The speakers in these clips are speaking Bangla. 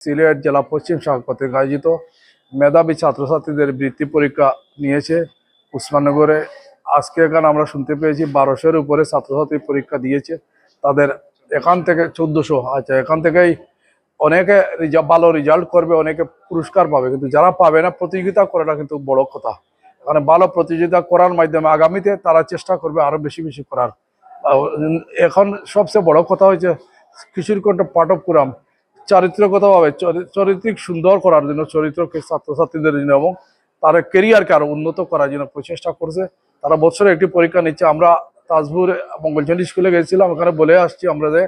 সিলেট জেলা পশ্চিম শাখা কর্তৃক আয়োজিত মেধাবী ছাত্রছাত্রীদের বৃত্তি পরীক্ষা নিয়েছে উসমাননগরে। আজকে এখানে আমরা শুনতে পেয়েছি বারোশোর উপরে ছাত্রছাত্রী পরীক্ষা দিয়েছে। তাদের এখান থেকে চোদ্দোশো আচ্ছা এখান থেকেই অনেকে ভালো রেজাল্ট করবে, অনেকে পুরস্কার পাবে, কিন্তু যারা পাবে না, প্রতিযোগিতা করাটা কিন্তু বড় কথা। মানে ভালো প্রতিযোগিতা করার মাধ্যমে আগামীতে তারা চেষ্টা করবে আরও বেশি বেশি করার। এখন সবচেয়ে বড় কথা হচ্ছে কিশোরকণ্ঠ পাঠক কুরাম চারিত্রগতভাবে চরি- চরিত্রিক সুন্দর করার জন্য চরিত্রকে ছাত্রছাত্রীদের জন্য এবং তার কেরিয়ারকে আরও উন্নত করার জন্য প্রচেষ্টা করছে। তারা বছরে একটি পরীক্ষা নিচ্ছে। আমরা তাজপুর মঙ্গলচন্ডী স্কুলে গেছিলাম, ওখানে বলে আসছি আমরা যে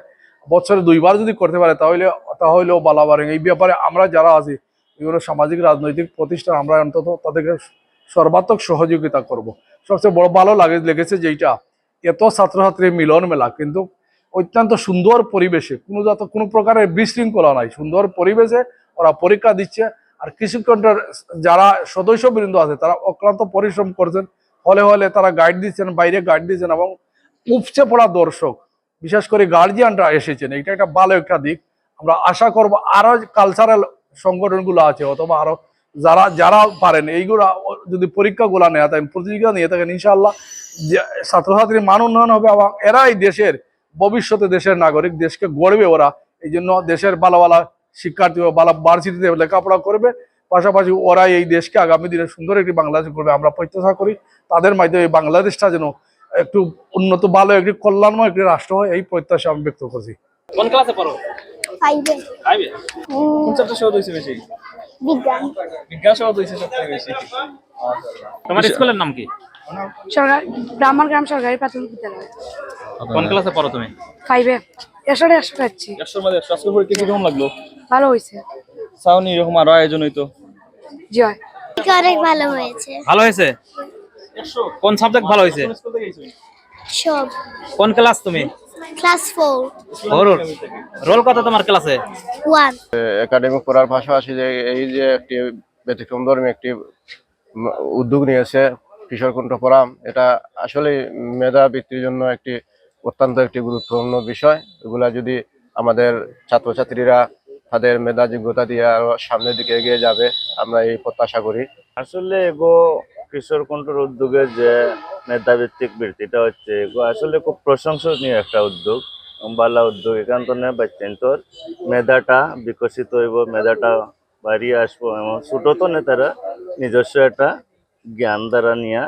বছরে দুইবার যদি করতে পারে, তাহলে তাহলেও বালাবার এই ব্যাপারে আমরা যারা আছি, বিভিন্ন সামাজিক রাজনৈতিক প্রতিষ্ঠান, আমরা অন্তত তাদেরকে সর্বাত্মক সহযোগিতা করব। সবচেয়ে বড় ভালো লাগে লেগেছে যেইটা এত ছাত্রছাত্রীর মিলন মেলা কিন্তু অত্যন্ত সুন্দর পরিবেশে, কোনো যত, কোনো প্রকারের বিশৃঙ্খলা নাই, সুন্দর পরিবেশে ওরা পরীক্ষা দিচ্ছে। আর কৃষিকণ্ঠের যারা সদস্য বৃন্দ আছে, তারা অক্লান্ত পরিশ্রম করছেন। হলে হলে তারা গাইড দিচ্ছেন, বাইরে গাইড দিচ্ছেন এবং উপচে পড়া দর্শক, বিশেষ করে গার্জিয়ানরা এসেছেন। এটা একটা ভালো একটা দিক। আমরা আশা করব আরও কালচারাল সংগঠনগুলো আছে, অথবা আরও যারা যারা পারেন, এইগুলো যদি পরীক্ষাগুলো নেওয়া থাকেন প্রতিযোগিতা নিয়ে থাকেন ইনশাল্লাহ যে ছাত্রছাত্রীর মান উন্নয়ন হবে এবং এরাই দেশের ভবিষ্যতে দেশের নাগরিক দেশকে গড়বে ওরা। এই জন্য দেশের ভালো ভালো শিক্ষার্থী ও ভালো ভার্সিটিতে লেখাপড়া করবে। পাশাপাশি ওরা এই দেশকে আগামী দিনে সুন্দর একটি বাংলাদেশ করবে আমরা প্রত্যাশা করি তাদের মাধ্যমে এই বাংলাদেশটা যেন একটু উন্নত ভালো একটি কল্যাণময় একটি রাষ্ট্র হয় এই প্রত্যাশা আমি ব্যক্ত করছি। কোন ক্লাসে পড়ো? ফাইভে ফাইভে কোন চ্যাপ্টার সহজ হয়েছে বেশি? বিজ্ঞান। বিজ্ঞান সহজ হয়েছে সবথেকে বেশি। তোমার স্কুলের নাম কি? সরকার ব্রাহ্মণগ্রাম সরকারি প্রাথমিক বিদ্যালয়। কোন ক্লাসে পড়ো তুমি? ফাইভে একশোটা একশো পাচ্ছি। একশোর মধ্যে একশো। আজকের পরীক্ষা কীরকম লাগল? ভালো হয়েছে। সাউনি এরকম আরও আয়োজন হইতো। জি হয়। অনেক ভালো হয়েছে। ভালো হয়েছে? কোন সাবজেক্ট ভালো হয়েছে? সব। কোন ক্লাস তুমি? Class four. রোল রোল কত তোমার ক্লাসে? ওয়ান। একাডেমিক পড়ার পাশাপাশি যে এই যে একটি ব্যতিক্রম ধর্মী একটি উদ্যোগ নিয়েছে কিশোর কণ্ঠ ফোরাম, এটা আসলে মেধা বৃত্তির জন্য একটি অত্যন্ত একটি গুরুত্বপূর্ণ বিষয়। এগুলা যদি আমাদের ছাত্রছাত্রীরা তাদের মেধা যোগ্যতা দিয়ে আরও সামনের দিকে এগিয়ে যাবে, আমরা এই প্রত্যাশা করি। আসলে এগো কিশোর উদ্যোগে যে মেধাভিত্তিক বৃত্তিটা হচ্ছে এগো আসলে খুব প্রশংসনীয় একটা উদ্যোগ বালা উদ্যোগ। এখান তো নেই পাচ্ছেন তোর মেধাটা বিকশিত হইব, মেধাটা বাড়িয়ে আসব, এবং ছোটো তো নেতারা নিজস্ব একটা জ্ঞান দ্বারা নিয়ে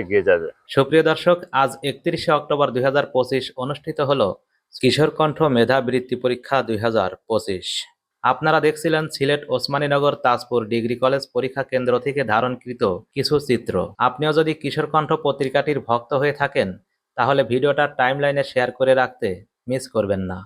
এগিয়ে যাবে। সুপ্রিয় দর্শক, আজ একত্রিশে অক্টোবর দুই হাজার পঁচিশ অনুষ্ঠিত হলো কিশোর কণ্ঠ মেধা বৃত্তি পরীক্ষা দুই হাজার পঁচিশ। আপনারা দেখছিলেন সিলেট ওসমানীনগর তাজপুর ডিগ্রি কলেজ পরীক্ষা কেন্দ্র থেকে ধারণকৃত কিছু চিত্র। আপনিও যদি কিশোর কণ্ঠ পত্রিকাটির ভক্ত হয়ে থাকেন, তাহলে ভিডিওটা টাইমলাইনে শেয়ার করে রাখতে মিস করবেন না।